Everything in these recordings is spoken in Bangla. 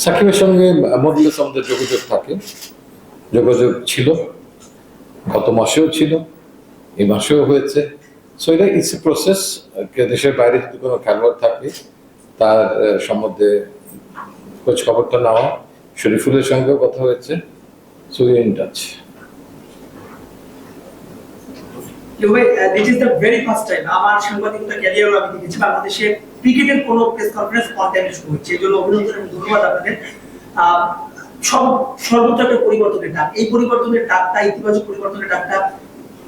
সাকিবের সঙ্গে মডুলাস আমাদের যোগাযোগ থাকে। যোগাযোগ ছিল, গত মাসেও ছিল, এই মাসেও হয়েছে। সো এটা ইটস এ প্রসেস দেশের বাইরে যদি কোনো খেলোয়াড় থাকে, তার সম্বন্ধে খোঁজ খবরটা নেওয়া। শরীফুলের সঙ্গেও কথা হয়েছে so in touch this is the very first time আমার সাংবাদিকতা ক্যারিয়ার আমি দেখেছি বাংলাদেশে ক্রিকেটের কোনো প্রেস কনফারেন্স কন্টেন্ট শুরু হচ্ছে এই জন্য অভিনন্দন এবং ধন্যবাদ আপনাদের। সব, সর্বোচ্চ একটা পরিবর্তনের ডাক। এই পরিবর্তনের ডাকটা, ইতিবাচক পরিবর্তনের ডাকটা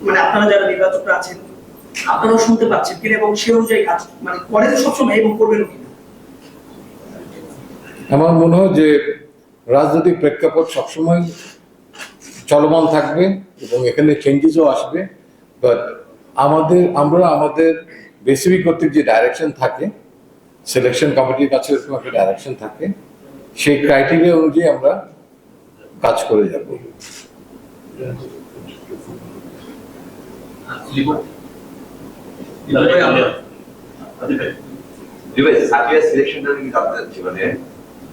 মানে আপনারা যারা নির্বাচকরা আছেন, আপনারাও শুনতে পাচ্ছেন কিনা এবং সে অনুযায়ী কাজ মানে করেন সবসময় এবং করবেন আমার মনে হয় যে রাজনৈতিক প্রেক্ষাপট সবসময় চলমান থাকবে এবং এখানে চেঞ্জেসও আসবে। বাট আমাদের, আমরা আমাদের বেসিবি কর্তৃক যে ডাইরেকশন থাকে সিলেকশন কমিটির কাছে এরকম একটা ডাইরেকশন থাকে, সেই ক্রাইটেরিয়া অনুযায়ী আমরা কাজ করে যাব। মানে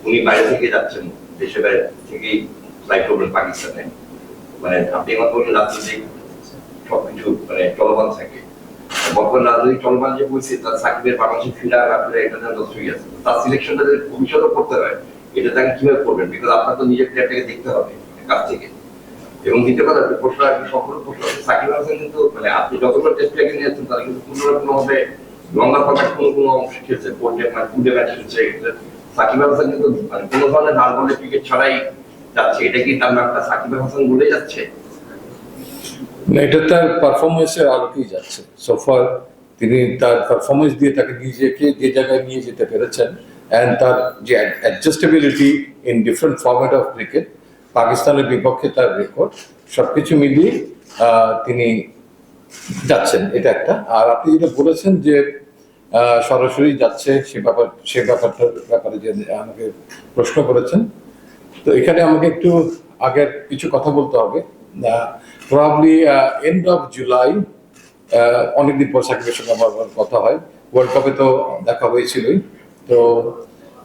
উনি বাইরে থেকে যাচ্ছেন, দেশের বাইরে থেকেই ফ্লাইট করবেন পাকিস্তানে। মানে আপনি আমার বললেন রাজনৈতিক সবকিছু মানে চলমান থাকে। বর্তমান রাজনৈতিক চলমান যে পরিস্থিতি তার সাকিবের বাংলাদেশে এটা তার সিলেকশনটা ভবিষ্যতে করতে হয়, এটা তাকে কীভাবে করবেন? বিকজ আপনার তো নিজের প্লেয়ারটাকে দেখতে হবে কাছ থেকে। এবং দ্বিতীয় কথা প্রশ্ন প্রশ্ন সাকিব হাসান কিন্তু মানে আপনি যতগুলো টেস্ট প্লেয়ারকে নিয়েছেন, তারা কিন্তু কোনো লম্বা ফরম্যাট কোনো কোনো অংশ খেলছে। ফোর ডে ডে ম্যাচ খেলছে সাকিব হাসান কিন্তু মানে কোনো ধরনের ডাল বলে ক্রিকেট ছাড়াই যাচ্ছে। এটা কি তার নামটা সাকিব হাসান বলে যাচ্ছে? এটা তার পারফরমেন্সের আলোকেই যাচ্ছে। সোফার তিনি তার পারফরমেন্স দিয়ে তাকে নিজেকে যে জায়গায় নিয়ে যেতে পেরেছেন অ্যান্ড তার যে adjustability in different format of cricket পাকিস্তানের বিপক্ষে তার রেকর্ড সবকিছু মিলিয়ে আহ, তিনি যাচ্ছেন এটা একটা। আর আপনি যেটা বলেছেন যে সরাসরি যাচ্ছে সে ব্যাপার সে ব্যাপারটার ব্যাপারে যে আমাকে প্রশ্ন করেছেন তো এখানে আমাকে একটু আগের কিছু কথা বলতে হবে। প্রবাবলি এন্ড অফ জুলাই অনেকদিন পর সাকিবের সঙ্গে আমার কথা হয়। ওয়ার্ল্ড কাপে তো দেখা হয়েছিলই। তো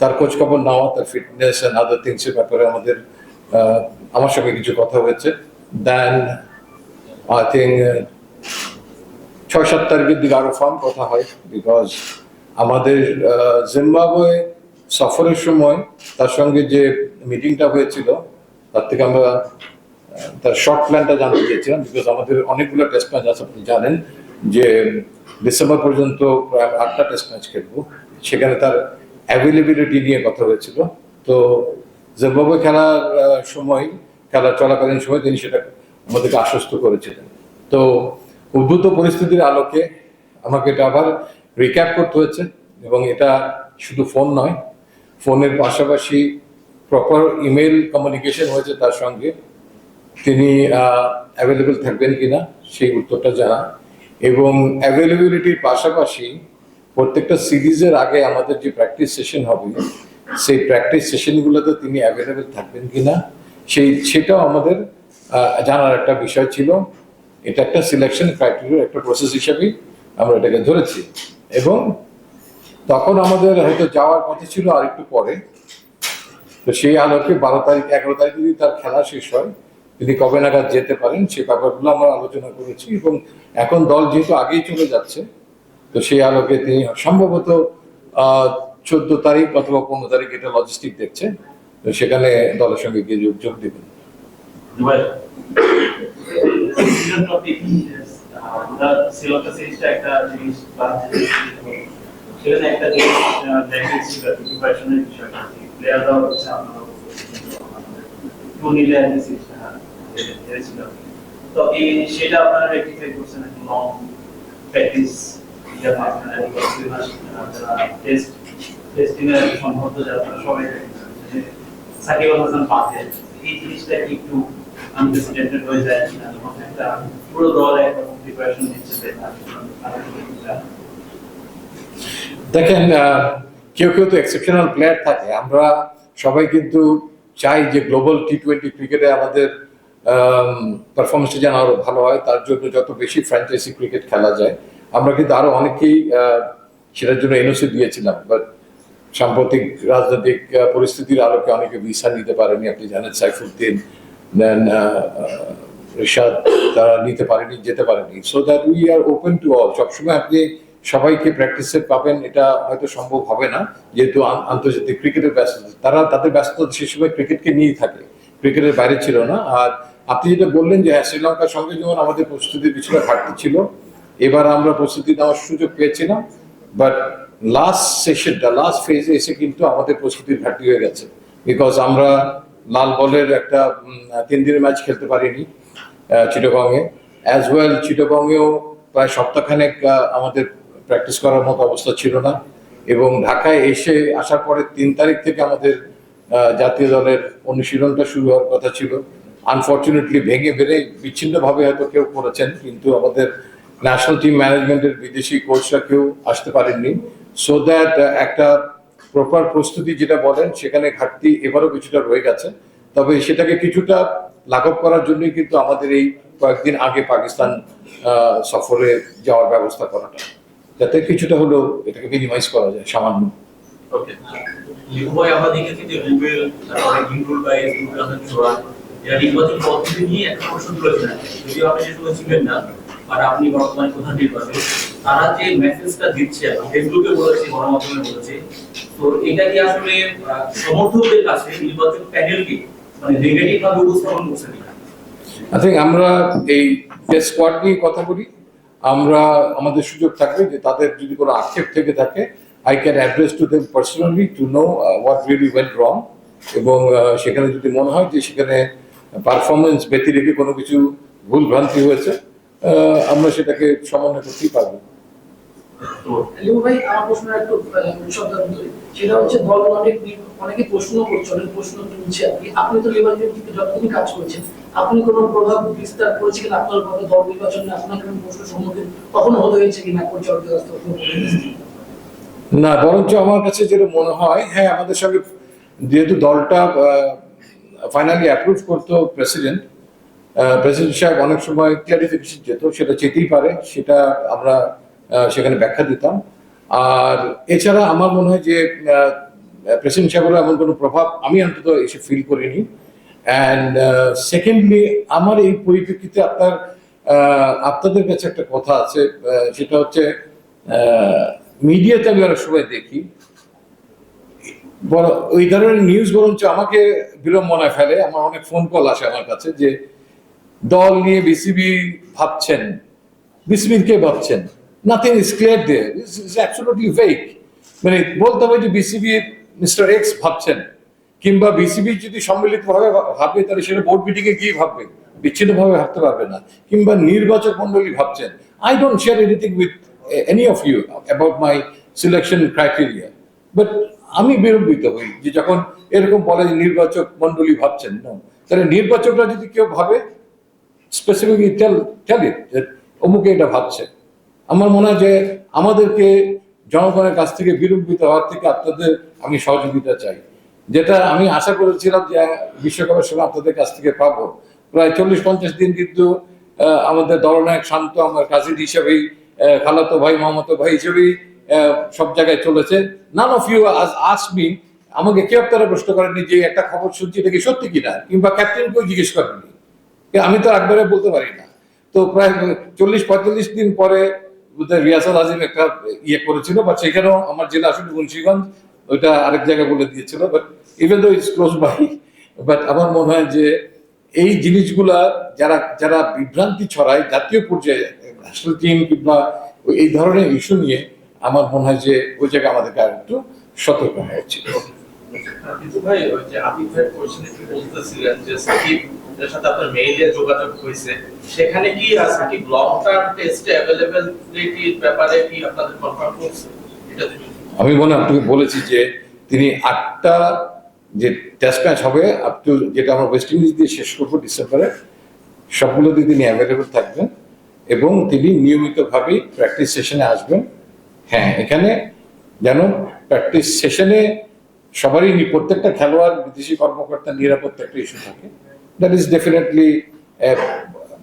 তার খোঁজ খবর নেওয়া, তার ফিটনেস অ্যান্ড আদার থিংসের ব্যাপারে আমাদের আমার সঙ্গে কিছু কথা হয়েছে। দেন আই থিঙ্ক ছয় সাত তারিখের দিকে আরও ফার্ম কথা হয় বিকজ আমাদের জিম্বাবুয়ে সফরের সময় তার সঙ্গে যে মিটিংটা হয়েছিল, তার থেকে আমরা তার শর্ট প্ল্যানটা জানতে চেয়েছিলাম বিকজ আমাদের অনেকগুলো টেস্ট ম্যাচ আছে, আপনি জানেন যে ডিসেম্বর পর্যন্ত প্রায় আটটা টেস্ট ম্যাচ খেলব। সেখানে তার অ্যাভেলেবিলিটি নিয়ে কথা হয়েছিল। তো জিম্বাবুয়ে খেলার সময় খেলা চলাকালীন সময় তিনি সেটা আমাদেরকে আশ্বস্ত করেছিলেন। তো উদ্ভূত পরিস্থিতির আলোকে আমাকে এটা আবার রিক্যাপ করতে হয়েছে, এবং এটা শুধু ফোন নয় ফোনের পাশাপাশি প্রপার ইমেল কমিউনিকেশন হয়েছে তার সঙ্গে। তিনি অ্যাভেলেবেল থাকবেন কিনা সেই উত্তরটা জানা। এবং অ্যাভেলেবিলিটির পাশাপাশি প্রত্যেকটা সিরিজের আগে আমাদের যে প্র্যাকটিস সেশন হবে, সেই প্র্যাকটিস সেশনগুলোতে তিনি অ্যাভেলেবেল থাকবেন কিনা, সেই, সেটাও আমাদের জানার একটা বিষয় ছিল। এটা একটা সিলেকশন ক্রাইটেরিয়ার একটা প্রসেস হিসাবেই আমরা এটাকে ধরেছি। এবং তখন আমাদের হয়তো যাওয়ার কথা ছিল আর একটু পরে। তো সেই আলোকে বারো তারিখ, এগারো তারিখ যদি তার খেলা শেষ হয়। তিনি কবে নাগাদ যেতে পারেন, সে ব্যাপারগুলো আমরা আলোচনা করেছি এবং এখন দল যেহেতু আগেই চলে যাচ্ছে, তো সেই আলোকে তিনি সম্ভবত চোদ্দ তারিখ অথবা পনেরো তারিখ এটা লজিস্টিক দেখছে, তো সেখানে দলের সঙ্গে গিয়ে যোগ যোগ দেবেন। সেখানে একটা জিনিস হেরেছিল তো সেটা করছেন লং প্র্যাকটিস দেখেন কেউ কেউ তো এক্সেপশনাল প্লেয়ার থাকে। আমরা সবাই কিন্তু চাই যে গ্লোবাল টি টোয়েন্টি ক্রিকেটে আমাদের পারফরমেন্সটা যেন আরও ভালো হয়, তার জন্য যত বেশি ফ্র্যাঞ্চাইজি ক্রিকেট খেলা যায়, আমরা কিন্তু আরও অনেকেই সেটার জন্য এনওসি দিয়েছিলাম বাট সাম্প্রতিক রাজনৈতিক পরিস্থিতির আলোকে অনেকে ভিসা নিতে পারেনি, আপনি জানেন সাইফুদ্দিন দেন রিশাদ, তারা নিতে পারেনি, যেতে পারেনি so that we are open to all সবসময় আপনি সবাইকে প্র্যাকটিসে পাবেন, এটা হয়তো সম্ভব হবে না, যেহেতু আন্তর্জাতিক ক্রিকেটের ব্যস্ততা তারা তাদের ব্যস্ততা সে সময় ক্রিকেটকে নিয়েই থাকে ক্রিকেটের বাইরে ছিল না, আর আপনি যেটা বললেন যে হ্যাঁ শ্রীলঙ্কার সঙ্গে যেমন আমাদের প্রস্তুতির কিছুটা ঘাটতি ছিল, এবার আমরা প্রস্তুতি নেওয়ার সুযোগ পেয়েছিলাম বাট লাস্ট সেশনটা লাস্ট ফেজে এসে কিন্তু আমাদের প্রস্তুতির ঘাটতি হয়ে গেছে বিকজ আমরা লাল বলের একটা তিন দিনের ম্যাচ খেলতে পারিনি চিটগংয়ে। অ্যাজ ওয়েল চিটগংয়েও প্রায় সপ্তাহখানেক আমাদের প্র্যাকটিস করার মতো অবস্থা ছিল না, এবং ঢাকায় এসে আসার পরে তিন তারিখ থেকে আমাদের জাতীয় দলের অনুশীলনটা শুরু হওয়ার কথা ছিল। আনফর্চুনেটলি ভেঙে বেড়ে বিচ্ছিন্নভাবে হয়তো কেউ করেছেন, কিন্তু আমাদের ন্যাশনাল টিম ম্যানেজমেন্টের বিদেশি কোচরা কেউ আসতে পারেননি। সো দ্যাট একটা প্রপার প্রস্তুতি যেটা বলেন, সেখানে ঘাটতি এবারও কিছুটা রয়ে গেছে। তবে সেটাকে কিছুটা লাঘব করার জন্যই কিন্তু আমাদের এই কয়েকদিন আগে পাকিস্তান সফরে যাওয়ার ব্যবস্থা করাটা। যাতে কিছুটা হলেও এটাকে মিনিমাইজ করা যায়, সামান্য। ওকে লিখবই নির্বাচন পদ্ধতি নিয়ে একটা প্রশ্ন আপনি না আপনি বর্তমানে প্রধান নির্বাচক, তারা যে মেসেজটা দিচ্ছে ফেসবুকে বলেছে, গণমাধ্যমে বলেছে, তো এটা কি আসলে সমর্থকদের কাছে নির্বাচন প্যানেলকে মানে নেগেটিভ ভাবে উপস্থাপন করছে কিনা? আই থিঙ্ক আমরা এই স্কোয়াড নিয়ে কথা বলি, আমরা, আমাদের সুযোগ থাকবে যে তাদের যদি কোনো আক্ষেপ থেকে থাকে I can address to them personally to know what really went wrong এবং সেখানে যদি মনে হয় যে সেখানে পারফরমেন্স ব্যতি রেখে কোনো কিছু ভুল ভ্রান্তি হয়েছে আমরা সেটাকে সমন্বয় করতেই পারব। তো ভাই আমার প্রশ্ন একটু সেটা হচ্ছে দল অনেক অনেকে প্রশ্ন করছে অনেক প্রশ্ন তুলছে। আপনি আপনি তো যতদিন কাজ করেছেন আপনি কোনো প্রভাব বিস্তার করেছে কিনা আপনার দল নির্বাচনে আপনাকে কোনো প্রশ্ন সম্মুখীন কখনো হতে হয়েছে কিনা না বরঞ্চ আমার কাছে যেটা মনে হয় হ্যাঁ আমাদের সঙ্গে যেহেতু দলটা ফাইনালি অ্যাপ্রুভ করতো প্রেসিডেন্ট প্রেসিডেন্ট সাহেব অনেক সময় ক্লারিফিকেশন যেত, সেটা যেতেই পারে, সেটা আমরা সেখানে ব্যাখ্যা দিতাম। আর এছাড়া আমার মনে হয় যে প্রেসিডেন্ট সাহেবেরও এমন কোনো প্রভাব আমি অন্তত এসে ফিল করিনি। অ্যান্ড সেকেন্ডলি আমার এই পরিপ্রেক্ষিতে আপনার আপনাদের কাছে একটা কথা আছে সেটা হচ্ছে মিডিয়াতে আমি অনেক সময় দেখি ওই ধরনের নিউজ বরঞ্চ আমাকে বিড়ম্বনায় ফেলে, আমার অনেক ফোন কল আসে আমার কাছে যে, দল নিয়ে বিসিবি ভাবছেন বিসিবির কে ভাবছেন? Nothing is clear they is absolutely fake মানে বলতে হবে যে বিসিবি মিস্টার এক্স ভাবছেন, কিংবা বিসিবি যদি সম্মিলিতভাবে ভাবে, তাহলে সেটা বোর্ড মিটিংয়ে গিয়ে ভাববে, বিচ্ছিন্নভাবে ভাবতে পারবে না, কিংবা নির্বাচক মন্ডলী ভাবছেন। I don't share anything with any of you about my selection criteria but আমি বিলম্বিত হই, যে যখন এরকম বলে যে নির্বাচক মন্ডলী ভাবছেন না তাহলে নির্বাচকরা যদি কেউ ভাবে স্পেসিফিকলি টেল টেল অমুকে এটা ভাবছে। আমার মনে হয় যে আমাদেরকে জনগণের কাছ থেকে বিলম্বিত হওয়ার থেকে আপনাদের আমি সহযোগিতা চাই। যেটা আমি আশা করেছিলাম যে বিশ্বকাপের সময় আপনাদের কাছ থেকে পাবো। প্রায় চল্লিশ পঞ্চাশ দিন কিন্তু আমাদের দলনায়ক শান্ত, আমার কাজিন হিসেবেই খালাতো ভাই, মামাতো ভাই হিসেবেই সব জায়গায় চলেছে। নান অফ ইউ আজ আসমি আমাকে কেউ আপনারা প্রশ্ন করেননি যে একটা খবর শুনছি, এটা কি সত্যি কিনা? কিংবা ক্যাপ্টেনকেও জিজ্ঞেস করেননি? আমি তো একবারে বলতে পারি না। তো প্রায় চল্লিশ, পঁয়তাল্লিশ দিন পরে রিয়াসাত আজিম একটা ইয়ে করেছিল বা সেখানেও আমার জেলা আসলে মুন্সিগঞ্জ, ওইটা আরেক জায়গায় বলে দিয়েছিল but even though is close by but আমার মনে হয় যে এই জিনিসগুলা যারা যারা বিভ্রান্তি ছড়ায়, জাতীয় পর্যায়ে ন্যাশনাল টিম কিংবা এই ধরনের ইস্যু নিয়ে আমার মনে হয় যে ওই জায়গায় আমাদেরকে আর একটু সতর্ক হওয়া উচিত। ভাই ওই যে আবিদ ভাই বলতেছিলেন যে সাকিব এর সাথে আপনার মেইলে যোগাযোগ হয়েছে। সেখানে কি আহ, সাকিব? লং টার্ম টেস্টে অ্যাভেলেবিলিটির ব্যাপারে কি আপনাদের কনফার্ম করছে? আমি মনে হয় আপনাকে বলেছি যে তিনি আটটা যে টেস্ট ম্যাচ হবে আপ টু যেটা আমরা ওয়েস্ট ইন্ডিজ দিয়ে শেষ করব ডিসেম্বরে সবগুলোতে তিনি অ্যাভেলেবল থাকবেন এবং তিনি নিয়মিতভাবেই প্র্যাকটিস সেশনে আসবেন। হ্যাঁ এখানে যেন প্র্যাকটিস সেশনে সবারই প্রত্যেকটা খেলোয়াড় বিদেশি কর্মকর্তা নিরাপত্তা একটা ইস্যু থাকে। দ্যাট ইজ ডেফিনেটলি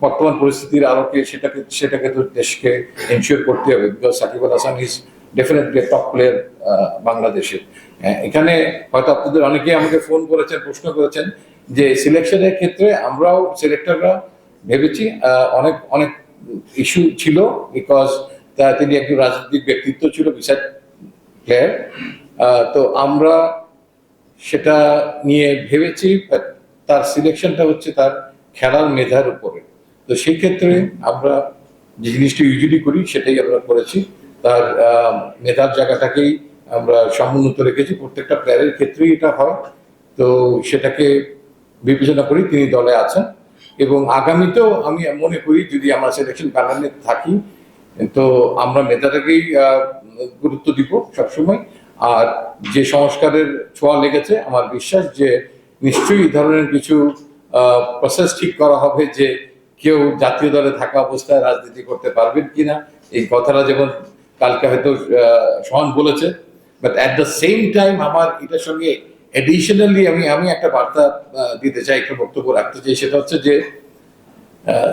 বর্তমান পরিস্থিতির আলোকে সেটাকে সেটাকে তো দেশকে এনশিওর করতে হবে because Shakib Al Hasan is definitely top player বাংলাদেশের। হ্যাঁ, এখানে হয়তো আপনাদের অনেকেই আমাকে ফোন করেছেন প্রশ্ন করেছেন যে সিলেকশনের ক্ষেত্রে আমরাও সিলেক্টররা ভেবেছি অনেক অনেক ইস্যু ছিল বিকজ তিনি একজন রাজনৈতিক ব্যক্তিত্ব ছিল, বিশাল প্লেয়ার তো আমরা সেটা নিয়ে ভেবেছি তার সিলেকশনটা হচ্ছে তার খেলার মেধার উপরে। তো সেই ক্ষেত্রে আমরা যে জিনিসটা ইউজুয়ালি করি, সেটাই আমরা করেছি। তার মেধার জায়গাটাকেই আমরা সমুন্নত রেখেছি। প্রত্যেকটা প্লেয়ারের ক্ষেত্রেই এটা হয়। তো সেটাকে বিবেচনা করি, তিনি দলে আছেন। এবং আগামীতেও আমি মনে করি, যদি আমরা সিলেকশন প্যানেলে থাকি তো আমরা আহ, গুরুত্ব দিব সবসময়। আর যে সংস্কারের ছোঁয়া লেগেছে আমার বিশ্বাস যে নিশ্চয়ই ধরনের কিছু প্রসেস ঠিক করা হবে যে কেউ জাতীয় দলে থাকা অবস্থায় রাজনীতি করতে পারবেন কিনা। এই কথাটা যেমন কালকে হয়তো সোহান বলেছে but at the same time আমার এটার সঙ্গে এডিশনালি আমি আমি একটা বার্তা দিতে চাই একটা বক্তব্য রাখতে চাই সেটা হচ্ছে যে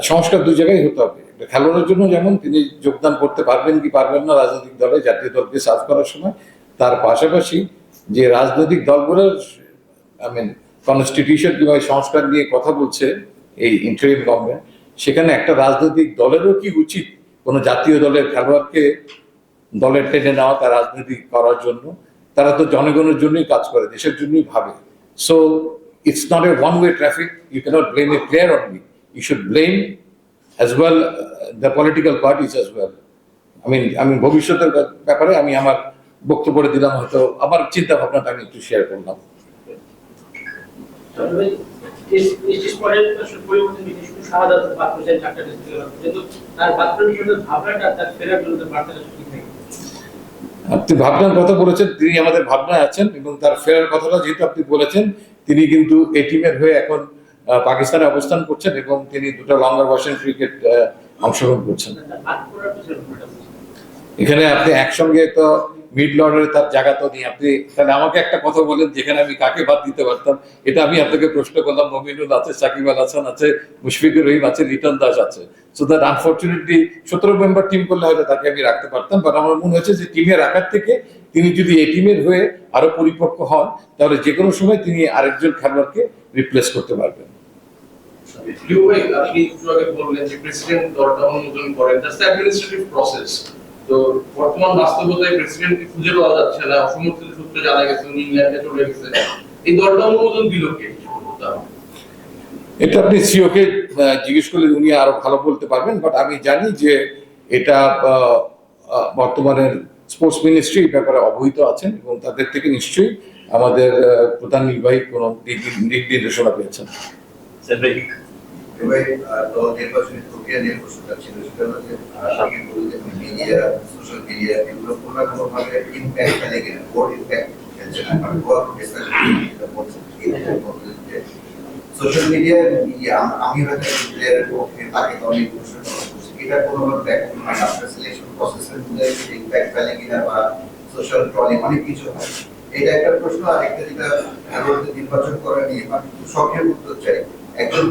সংস্কার দুই জায়গায় হতে হবে। খেলোয়াড়ের জন্য যেমন তিনি যোগদান করতে পারবেন কি পারবেন না, রাজনৈতিক দলে জাতীয় দলকে সার্ভ করার সময়, তার পাশাপাশি যে রাজনৈতিক দলগুলোর আই মিন কনস্টিটিউশন কিংবা সংস্কার নিয়ে কথা বলছে, এই ইন্টারিম গভর্নমেন্ট সেখানে একটা রাজনৈতিক দলেরও কি উচিত কোনো জাতীয় দলের খেলোয়াড়কে দলের টেনে নেওয়া, তার রাজনীতি করার জন্য? তারা তো জনগণের জন্যই কাজ করে, দেশের জন্যই ভাবে। So it's not a one way traffic you can't blame a player only you should blame as well the political parties as well আমি আমি ভবিষ্যতের ব্যাপ- ব্যাপারে আমি আমার বক্তব্য দিলাম হয়তো আমার চিন্তা ভাবনাটা আমি একটু শেয়ার করলাম। আপনি ভাবনার কথা বলেছেন তিনি আমাদের ভাবনায় আছেন এবং তার ফেরার কথাটা যেহেতু আপনি বলেছেন তিনি কিন্তু এই টিমের হয়ে এখন পাকিস্তানে অবস্থান করছেন এবং তিনি দুটো লঙ্গার ভার্সন ক্রিকেট অংশগ্রহণ করছেন। এখানে আপনি একসঙ্গে তো মিড লর্ডারে তার জায়গা তো নেই। আপনি তাহলে আমাকে একটা কথা বলেন, যেখানে আমি কাকে বাদ দিতে পারতাম? এটা আমি আপনাকে প্রশ্ন করলাম, মমিনুল আছে, সাকিব আল হাসান আছে, মুশফিকুর রহিম আছে লিটন দাস আছে। সো দ্যাট আনফর্চুনেটলি সতেরো মেম্বার টিম করলে হয়তো তাকে আমি রাখতে পারতাম বাট আমার মনে হয়েছে যে টিমে রাখার থেকে তিনি যদি এই টিমের হয়ে আরও পরিপক্ক হন, তাহলে যে কোনো সময় তিনি আরেকজন খেলোয়াড়কে রিপ্লেস করতে পারবেন। ভাই আপনি একটু আগে বললেন যে প্রেসিডেন্ট অনুমোদন করেন। দ্যাটস অ্যাডমিনিস্ট্রেটিভ প্রসেস তো বর্তমান বাস্তবতায় প্রেসিডেন্টকে খুঁজে পাওয়া যাচ্ছে না। অসমর্থিত সূত্রে জানা গেছে উনি ইংল্যান্ডে চলে গেছে। এই অনুমোদন দিল কে? এটা আপনি সিওকে জিজ্ঞেস করলে উনি আরও ভালো বলতে পারবেন বাট আমি জানি যে এটা বর্তমানের স্পোর্টস মিনিস্ট্রি এই ব্যাপারে অবহিত আছেন এবং তাদের থেকে নিশ্চয়ই আমাদের প্রধান নির্বাহী কোনো দিক দিক নির্দেশনা পেয়েছেন। এবার নির্বাচনী প্রক্রিয়া নিয়ে প্রশ্নটা ছিল সেটা হলো যে আগে বললেন মিডিয়া সোশ্যাল মিডিয়া এগুলো কোনো না কোনো ভাবে ইম্প্যাক্ট ফেলে কিনা বোর্ড ইম্প্যাক্ট ফেলছে সোশ্যাল মিডিয়া আমি হয়তো প্লেয়ারের পক্ষে তাকে তো অনেক প্রশ্ন এটা কোনো ব্যাক আপনার সিলেকশন প্রসেসের মধ্যে ইম্প্যাক্ট ফেলে কিনা বা সোশ্যাল ট্রলিং অনেক কিছু হয়। এটা একটা প্রশ্ন আর একটা যেটা নির্বাচন করা নিয়ে মানে সক্রিয় উত্তর চাই। একজন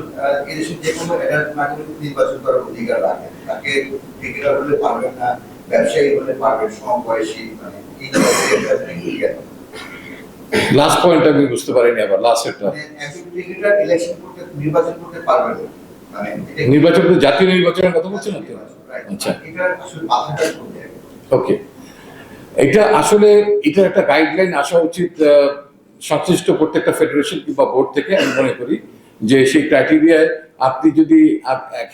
এদেশের যে কোনো অ্যাডাল্ট নাগরিক নির্বাচন করার অধিকার রাখে। তাকে ক্রিকেটার হলে পারবেন না ব্যবসায়ী হলে পারবেন সমবয়সী মানে এই লাস্ট পয়েন্ট আমি বুঝতে পারিনি আবার লাস্ট এটা। মানে ক্রিকেটার ইলেকশন করতে নির্বাচন করতে পারবেন মানে নির্বাচন তো জাতীয় নির্বাচনের কথা বলছেন আপনি? আচ্ছা। এটা আসলে বাধাটা ওকে এটা আসলে এটা একটা গাইডলাইন আসা উচিত সংশ্লিষ্ট প্রত্যেকটা ফেডারেশন কিংবা বোর্ড থেকে আমি মনে করি। যে সেই ক্রাইটেরিয়ায় আপনি যদি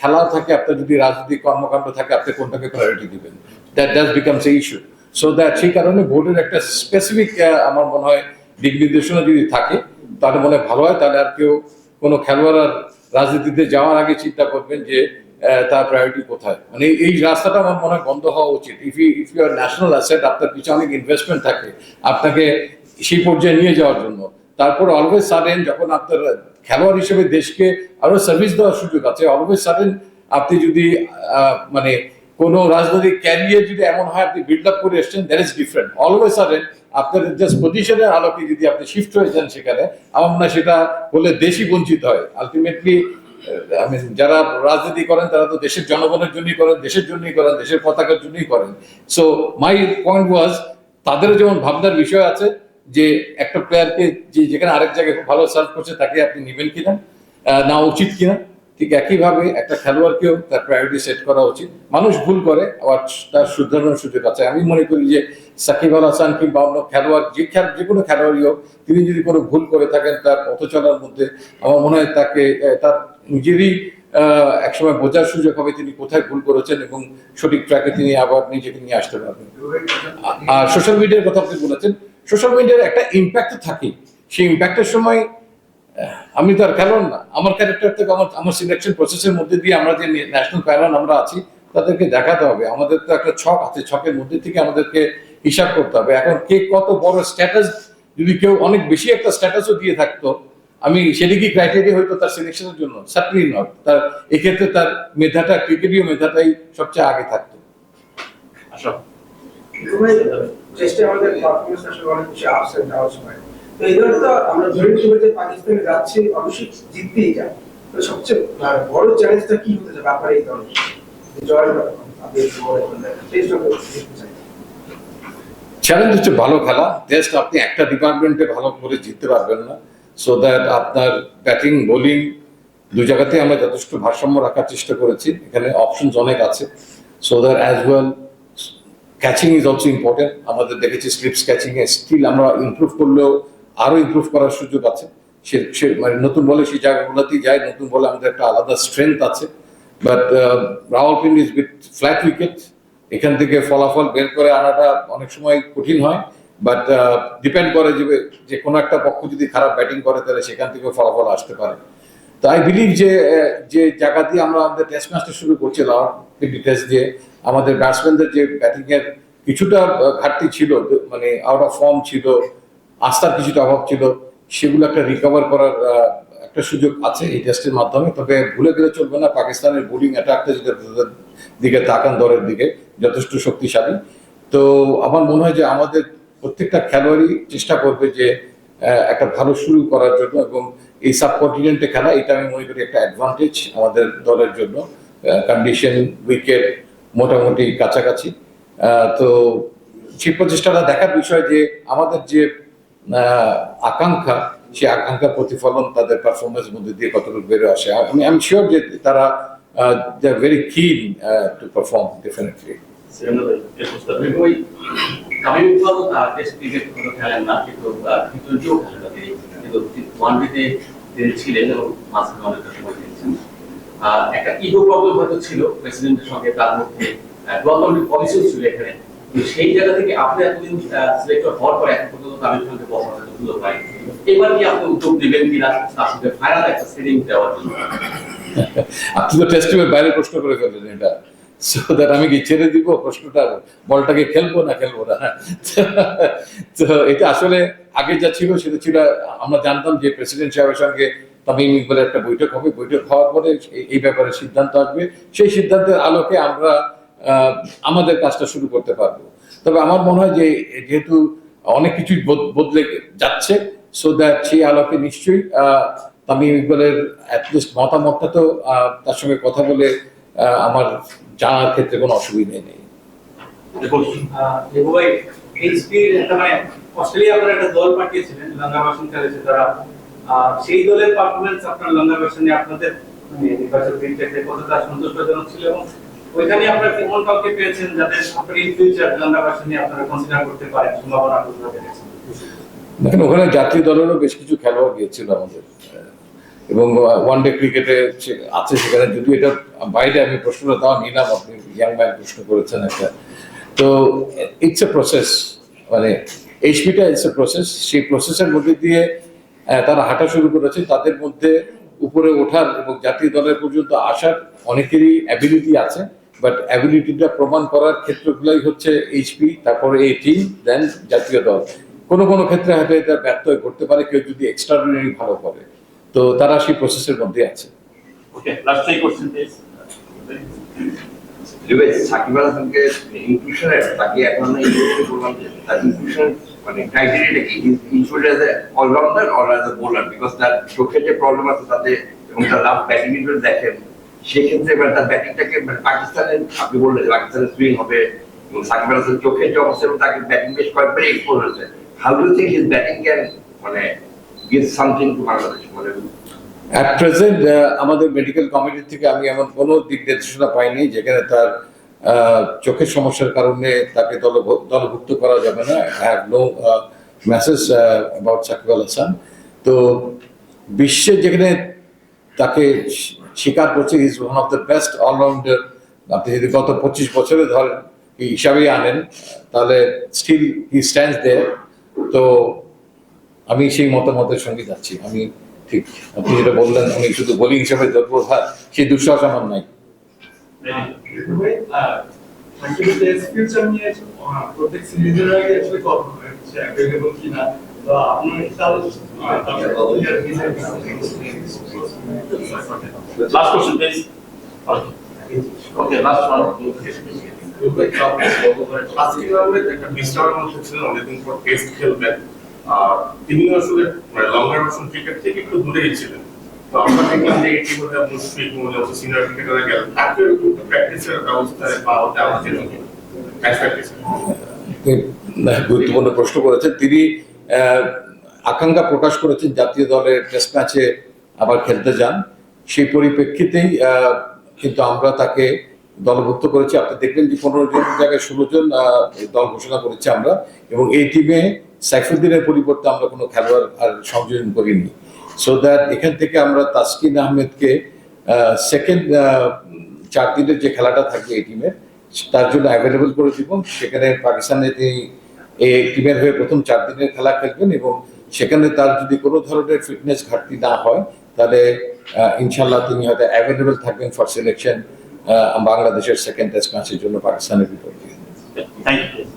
খেলা থাকে, আপনার যদি রাজনৈতিক কর্মকাণ্ড থাকে, আপনি কোনটাকে প্রায়োরিটি দিবেন? That does becomes a issue so that সেই কারণে ভোটের একটা স্পেসিফিক আমার মনে হয় দিক নির্দেশনা যদি থাকে, তাহলে মনে হয় ভালো হয়। তাহলে আর কেউ কোনো খেলোয়াড় আর রাজনীতিতে যাওয়ার আগে চিন্তা করবেন যে তার প্রায়োরিটি কোথায়? মানে এই- এই রাস্তাটা আমার মনে হয় বন্ধ হওয়া উচিত। If you if you are national asset আপনার পিছনে অনেক ইনভেস্টমেন্ট থাকে। আপনাকে সেই পর্যায়ে নিয়ে যাওয়ার জন্য। তারপর অলওয়েজ সাডেন যখন আপনার খেলোয়াড় হিসেবে দেশকে আরও সার্ভিস দেওয়ার সুযোগ আছে অলওয়েজ সাডেন আপনি যদি মানে কোনো রাজনৈতিক ক্যারিয়ার যদি এমন হয়, আপনি বিল্ড আপ করে এসছেন that is different always sudden আপনার জাস্ট পজিশনের আলোকে যদি আপনি শিফট হয়ে যান সেখানে, আমার মনে হয় সেটা হলে দেশই বঞ্চিত হয়। আলটিমেটলি যারা রাজনীতি করেন, তারা তো দেশের জনগণের জন্যই করেন, দেশের জন্যই করেন, দেশের পতাকার জন্যই করেন। সো মাই পয়েন্ট ওয়াজ তাদের যেমন ভাবনার বিষয় আছে যে একটা প্লেয়ারকে যে যেখানে আরেক জায়গায় ভালো সার্ভ করছে, তাকে আপনি নেবেন কিনা না উচিত কিনা, ঠিক একইভাবে একটা খেলোয়াড়কেও তার প্রায়োরিটি সেট করা উচিত। মানুষ ভুল করে, আবার তার শুধরানোর সুযোগ আছে। আমি মনে করি যে সাকিব আল হাসান কিংবা অন্য খেলোয়াড়, যে খেল যে কোনো খেলোয়াড়ই হোক, তিনি যদি কোনো ভুল করে থাকেন, তার পথ চলার মধ্যে আমার মনে হয় তাকে তার নিজেরই একসময় বোঝার সুযোগ হবে তিনি কোথায় ভুল করেছেন এবং সঠিক ট্র্যাকে তিনি আবার নিজেকে নিয়ে আসতে পারবেন। আর সোশ্যাল মিডিয়ার কথা আপনি বলেছেন সোশ্যাল মিডিয়ার একটা ইম্প্যাক্ট থাকে সেই ইম্প্যাক্টের সময় আমি তো আর খেলোয়াড় না। আমার ক্যারেক্টার থেকে আমার আমার সিলেকশন প্রসেসের মধ্যে দিয়ে আমরা যে ন্যাশনাল প্যানেল আমরা আছি তাদেরকে দেখাতে হবে। আমাদের তো একটা ছক আছে ছকের মধ্যে থেকে আমাদেরকে হিসাব করতে হবে। এখন কে কত বড় স্ট্যাটাস যদি কেউ অনেক বেশি একটা স্ট্যাটাসও দিয়ে থাকতো আমি সেটা কি ক্রাইটেরিয়া হয়তো তার সিলেকশনের জন্য সার্টলি নট তার এক্ষেত্রে তার মেধাটা ক্রিকেটীয় মেধাটাই সবচেয়ে আগে থাকতো। আশা টেস্টে আমাদের জিততেই যায় সবচেয়ে মানে বড় চ্যালেঞ্জ হচ্ছে ভালো খেলা। টেস্ট আপনি একটা ডিপার্টমেন্টে ভালো করে জিততে পারবেন না। সো দ্যাট আপনার ব্যাটিং বোলিং দু জায়গাতে আমরা যথেষ্ট ভারসাম্য রাখার চেষ্টা করেছি। এখানে অপশনস অনেক আছে। So that as well catching is also important আমাদের দেখেছি স্লিপস ক্যাচিং এ স্কিল আমরা ইমপ্রুভ করলেও আরও ইমপ্রুভ করার সুযোগ আছে। সে সে মানে নতুন বলে সেই জায়গাগুলোতেই যায়, নতুন বলে আমাদের একটা আলাদা স্ট্রেংথ আছে। But Rawalpindi is with flat wicket এখান থেকে ফলাফল বের করে আনাটা অনেক সময় কঠিন হয়। বাট ডিপেন্ড করে যে যে কোনো একটা পক্ষ যদি খারাপ ব্যাটিং করে, তাহলে সেখান থেকে ফলাফল আসতে পারে। তো আই বিলিভ যে যে জায়গা দিয়ে আমরা আমাদের টেস্ট ম্যাচটা শুরু করছিলাম টেস্ট দিয়ে আমাদের ব্যাটসম্যানদের যে ব্যাটিং এর কিছুটা ঘাটতি ছিল মানে আউট অফ ফর্ম ছিল, আস্থার কিছুটা অভাব ছিল, সেগুলো একটা রিকভার করার একটা সুযোগ আছে এই টেস্টের মাধ্যমে। তবে ভুলে গেলে চলবে না, পাকিস্তানের বোলিং অ্যাটাকটা তাদের দিকে তাকান দলের দিকে, যথেষ্ট শক্তিশালী। তো আমার মনে হয় যে আমাদের প্রত্যেকটা খেলোয়াড়ই চেষ্টা করবে যে একটা ভালো শুরু করার জন্য এবং এই সাবকন্টিনেন্টে খেলা, এটা আমি মনে করি একটা অ্যাডভান্টেজ আমাদের দলের জন্য। কন্ডিশন উইকেট মোটামুটি কাছাকাছি। তো সেই প্রচেষ্টাটা দেখার বিষয় যে আমাদের যে আকাঙ্ক্ষা সেই আকাঙ্ক্ষার প্রতিফলন তাদের পারফরমেন্স মধ্যে দিয়ে কতটুকু বেরো আসে আমি আমি শিওর যে তারা they are very keen to perform definitely ছিলেন এবং মাঝখানে অনেকটা সময় দিয়েছেন। আহ, একটা ইগো প্রবলেম হয়তো ছিল প্রেসিডেন্টের সঙ্গে, তার মধ্যে পলিসিও ছিল এখানে। সেই জায়গা থেকে আপনি এতদিন সিলেক্টর হওয়ার এখন পর্যন্ত সুযোগ পাই এবার কি আপনি উদ্যোগ তার সঙ্গে ফাইনাল একটা সেটিং দেওয়ার জন্য? আপনি তো টেস্ট টিমের বাইরে প্রশ্ন করে ফেললেন এটা। আমি কি ছেড়ে দিব প্রশ্নটা? বলটাকে খেলব না খেলব না? তো এটা আসলে আগে যা ছিল, সেটা ছিল, আমরা জানতাম যে প্রেসিডেন্ট সাহেবের সঙ্গে তামিম ইকবালের একটা বৈঠক হবে। বৈঠক হওয়ার পরে এই- ব্যাপারে সিদ্ধান্ত আসবে। সেই সিদ্ধান্তের আলোকে আমরা আমাদের কাজটা শুরু করতে পারব। তবে আমার মনে হয় যে, যেহেতু অনেক কিছুই বদ- বদলে যাচ্ছে সো দ্যাট সেই আলোকে নিশ্চয়ই তামিম ইকবালের অ্যাটলিস্ট মতামতটা তো তার সঙ্গে কথা বলে আমার জানার ক্ষেত্রে কোনো অসুবিধা নেই। ভাই এইচপির একটা মানে অস্ট্রেলিয়া একটা দল পাঠিয়েছিলেন খেলেছে তারা। সেই দলের পারফরমেন্স আপনার লঙ্গা ভাষণে আপনাদের মানে নির্বাচন ক্রিকেটে কতটা সন্তুষ্টজনক ছিল এবং ওইখানে আপনারা কেমন কাউকে পেয়েছেন যাদের আপনার ইন ফিউচার লঙ্গা ভাষণে আপনারা কনসিডার করতে পারেন, সম্ভাবনা কোথাও দেখেছেন দেখেন, ওখানে জাতীয় দলেরও বেশ কিছু খেলোয়াড় গিয়েছিল আমাদের। এবং ওয়ান ডে ক্রিকেটে আছে সেখানে যদি এটা বাইরে আমি প্রশ্নটা তাও নিলাম আপনি ইয়াং ম্যান প্রশ্ন করেছেন একটা। তো ইটস এ প্রসেস মানে এইচপিটা ইটস এ প্রসেস সেই প্রসেসের মধ্যে দিয়ে তারা হাঁটা শুরু করেছে। তাদের মধ্যে উপরে ওঠার এবং জাতীয় দলের পর্যন্ত আসার অনেকেরই অ্যাবিলিটি আছে বাট অ্যাবিলিটিটা প্রমাণ করার ক্ষেত্রগুলোই হচ্ছে এইচপি তারপরে এই টিম দেন জাতীয় দল। কোনো কোনো ক্ষেত্রে হয়তো এটা ব্যর্থ হয়ে ঘটতে পারে কেউ যদি এক্সট্রাঅর্ডিনারি ভালো করে। তো তারা সেই প্রসেসের মধ্যে আছে। Okay last question Shakib Al হাসানকে ইনক্লুশনের তাকে এখন ইনক্লুশন করলাম যে তার ইনক্লুশন মানে ক্রাইটেরিয়াটা কি? Include as a allrounder or as a bowler because তার চোখের যে প্রবলেম আছে তাতে এবং তার লাস্ট ব্যাটিং ইভেন্ট দেখেন, সেক্ষেত্রে এবার তার ব্যাটিংটাকে মানে পাকিস্তানের, আপনি বললেন যে পাকিস্তানের সুইং হবে এবং সাকিব আল হাসান চোখের যে অবস্থা এবং তাকে ব্যাটিং বেশ কয়েকবার এক্সপোজ হয়েছে। How do think his batting can মানে গিভ সামথিং টু বাংলাদেশ মানে অ্যাট প্রেজেন্ট আমাদের মেডিকেল কমিটি থেকে আমি এমন কোনো দিক নির্দেশনা পাইনি, যেখানে তার চোখের সমস্যার কারণে তাকে দলভ- দলভুক্ত করা যাবে না। Have no message about Shakib Al Hasan. তো বিশ্বে যেখানে তাকে স্বীকার করছে is one of the best allrounder আপনি যদি গত পঁচিশ বছরে ধরেন হিসাবেই আনেন, তাহলে স্টিল হি স্ট্যান্ডস দেয়ার তো আমি সেই মতামতের সঙ্গে যাচ্ছি। আমি ঠিক, আপনি যেটা বললেন আমি শুধু বোলিং হিসাবে ধরবো সেই দুঃসাহস আমার নাই। প্রত্যেক সিরিজের আগে আসলে কথা হচ্ছে অ্যাভেলেবল কিনা তো আপনার last question please okay last one আজকে আহমেদ একটা বিশ্রামের মধ্যে ছিলেন অনেকদিন পর টেস্ট খেলবেন আর তিনি আসলে লঙ্গার ভার্সন ক্রিকেট থেকে একটু দূরেই ছিলেন গুরুত্বপূর্ণ প্রশ্ন করেছেন। তিনি আকাঙ্ক্ষা প্রকাশ করেছেন জাতীয় দলের টেস্ট ম্যাচে আবার খেলতে যান। সেই পরিপ্রেক্ষিতেই কিন্তু আমরা তাকে দলভুক্ত করেছি। আপনি দেখলেন যে পনেরো জন, জায়গায় ষোলো জন দল ঘোষণা করেছি আমরা। এবং এই টিমে সাইফুদ্দিনের পরিবর্তে আমরা কোনো খেলোয়াড় আর সংযোজন করিনি। সো দ্যাট এখান থেকে আমরা তাসকিন আহমেদকে সেকেন্ড চার দিনের যে খেলাটা থাকবে এই টিমের তার জন্য অ্যাভেলেবল করে দিব। সেখানে পাকিস্তানে তিনি এই টিমের হয়ে প্রথম চার দিনের খেলা খেলবেন এবং সেখানে তার যদি কোনো ধরনের ফিটনেস ঘাটতি না হয়, তাহলে ইনশাল্লাহ তিনি হয়তো অ্যাভেলেবল থাকবেন ফর সিলেকশন বাংলাদেশের সেকেন্ড টেস্ট ম্যাচের জন্য পাকিস্তানের বিপক্ষে। Thank you